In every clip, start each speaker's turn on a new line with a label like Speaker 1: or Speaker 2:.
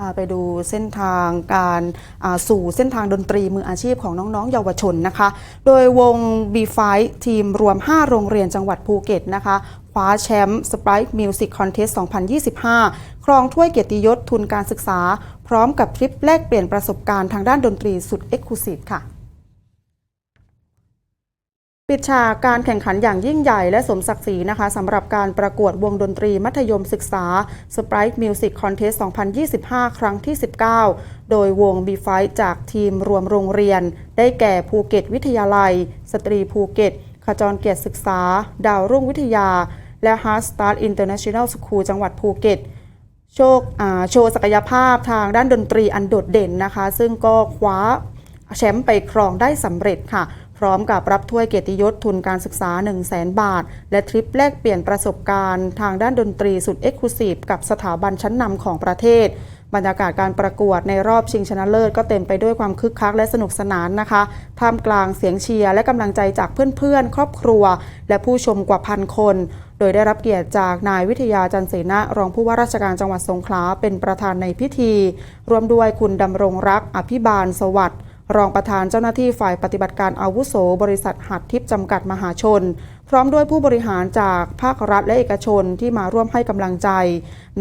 Speaker 1: พาไปดูเส้นทางการาสู่เส้นทางดนตรีมืออาชีพของน้องๆ เยาวชนนะคะ โดยวง B5 ทีมรวม 5 โรงเรียนจังหวัดภูเก็ตนะคะคว้าแชมป์ Sprite Music Contest 2025 ครองถ้วยเกียรติยศทุนการศึกษา พร้อมกับทริปแลกเปลี่ยนประสบการณ์ทางด้านดนตรีสุดเอ็กซ์คลูซีฟค่ะ ปิดฉากการแข่งขันอย่างยิ่งใหญ่และสมศักดิ์ศรีนะคะสำหรับการประกวดวงดนตรีมัธยมศึกษา Sprite Music Contest 2025 ครั้งที่ 19 โดยวง B5 จากทีมรวมโรงเรียน ได้แก่ภูเก็ตวิทยาลัย สตรีภูเก็ต ขจรเกียรติศึกษา ดาวรุ่งวิทยา และ h a r t Start International School จังหวัดภูเก็ตโชคโชว์ศักยภาพทางด้านดนตรีอันโดดเด่นนะคะ ซึ่งก็คว้าแชมป์ไปครองได้สำเร็จค่ะ พร้อมกับรับถ้วยเกียรติยศทุนการศึกษา 1 0 0 0 0แบาท และทริปแลกเปลี่ยนประสบการณ์ ทางด้านดนตรีสุดเอ็กซ์คลูซีฟกับสถาบันชั้นนำของประเทศ บรรยากาศการประกวดในรอบชิงชนะเลิศก็เต็มไปด้วยความคึกคักและสนุกสนานนะคะท่ามกลางเสียงเชียร์และกำลังใจจากเพื่อนๆ ครอบครัว และผู้ชมกว่าพันคนโดยได้รับเกียรติจากนายวิทยาจันเสนะรองผู้ว่าราชการจังหวัดสงขลาเป็นประธานในพิธี รวมด้วยคุณดำรงรัก อภิบาลสวัสดิ์ รองประธานเจ้าหน้าที่ฝ่ายปฏิบัติการอาวุโส บริษัทหัดทิพย์จำกัดมหาชน พร้อมด้วยผู้บริหารจากภาครัฐและเอกชนที่มาร่วมให้กำลังใจ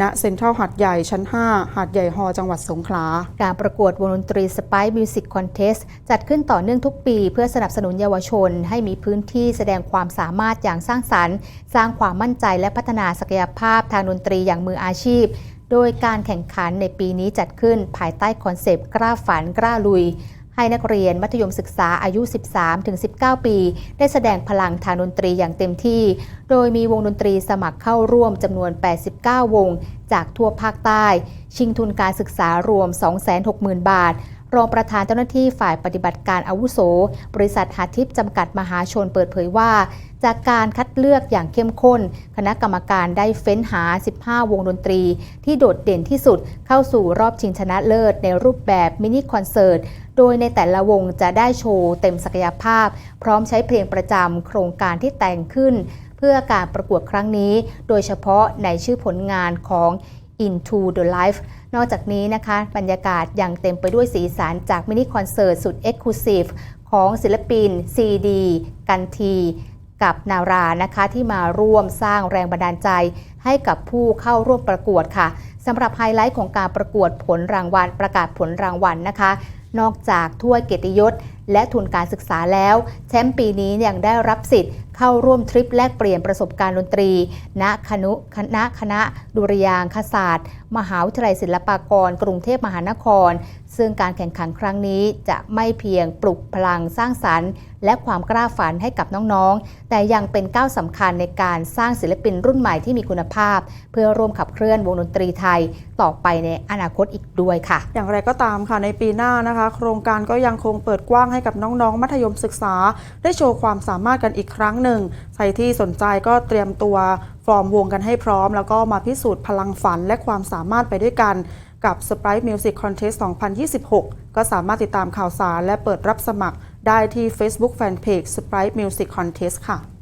Speaker 1: ณเซ็นทรัลหัดใหญ่ชั้น 5 หัดใหญ่ฮอจังหวัดสงขลา
Speaker 2: การประกวดวงดนตรี Spice Music Contest จัดขึ้นต่อเนื่องทุกปี เพื่อสนับสนุนเยาวชน ให้มีพื้นที่แสดงความสามารถอย่างสร้างสรรค์ สร้างความมั่นใจและพัฒนาศักยภาพทางดนตรีอย่างมืออาชีพโดยการแข่งขันในปีนี้จัดขึ้นภายใต้คอนเซปต์กล้าฝันกล้าลุย ให้นักเรียนมัธยมศึกษาอายุ 13-19 ปี ได้แสดงพลังทางดนตรีอย่างเต็มที่ โดยมีวงดนตรีสมัครเข้าร่วมจำนวน 89 วง จากทั่วภาคใต้ ชิงทุนการศึกษารวม 260,000 บาท รองประธานเจ้าหน้าที่ฝ่ายปฏิบัติการอาวุโส บริษัทหาทิพย์จำกัดมหาชนเปิดเผยว่า จากการคัดเลือกอย่างเข้มข้น คณะกรรมการได้เฟ้นหา 15 วงดนตรี ที่โดดเด่นที่สุดเข้าสู่รอบชิงชนะเลิศ ในรูปแบบมินิคอนเสิร์ต โดยในแต่ละวงจะได้โชว์เต็มศักยภาพ พร้อมใช้เพลงประจำโครงการที่แต่งขึ้น เพื่อการประกวดครั้งนี้ โดยเฉพาะในชื่อผลงานของ Into the Life นอกจากนี้นะคะ บรรยากาศยังเต็มไปด้วยสีสันจากมินิคอนเสิร์ตสุดเอ็กซ์คลูซีฟของศิลปิน CD กันทีกับนารานะคะที่มาร่วมสร้างแรงบันดาลใจให้กับผู้เข้าร่วมประกวดค่ะสำหรับไฮไลท์ของการประกวดผลรางวัลประกาศผลรางวัลนะคะ นอกจากถ้วยเกียรติยศ และทุนการศึกษาแล้ว แชมป์ปีนี้ยังได้รับสิทธิ์ เข้าร่วมทริปแลกเปลี่ยนประสบการณ์ดนตรี ณ คณะคณะคณะดุริยางคศาสตร์ มหาวิทยาลัยศิลปากร กรุงเทพมหานคร ซึ่งการแข่งขันครั้งนี้จะไม่เพียงปลุกพลังสร้างสรรค์ และความกล้าฝันให้กับน้องๆ แต่ยังเป็นก้าวสำคัญในการสร้างศิลปินรุ่นใหม่ที่มีคุณภาพ เพื่อร่วมขับเคลื่อนวงดนตรีไทย ต่อไปในอนาคตอีกด้วยค่ะ
Speaker 1: อย่างไรก็ตามค่ะในปีหน้านะคะ โครงการก็ยังคงเปิดกว้างให้กับน้องๆ มัธยมศึกษา ได้โชว์ความสามารถกันอีกครั้งหนึ่งนึ่งใครที่สนใจก็เตรียมตัวฟอร์มวงกันให้พร้อม แล้วก็มาพิสูจน์พลังฝันและความสามารถไปด้วยกันกับ Sprite Music Contest 2026 ก็สามารถติดตามข่าวสารและเปิดรับสมัครได้ที่ Facebook Fanpage Sprite Music Contest ค่ะ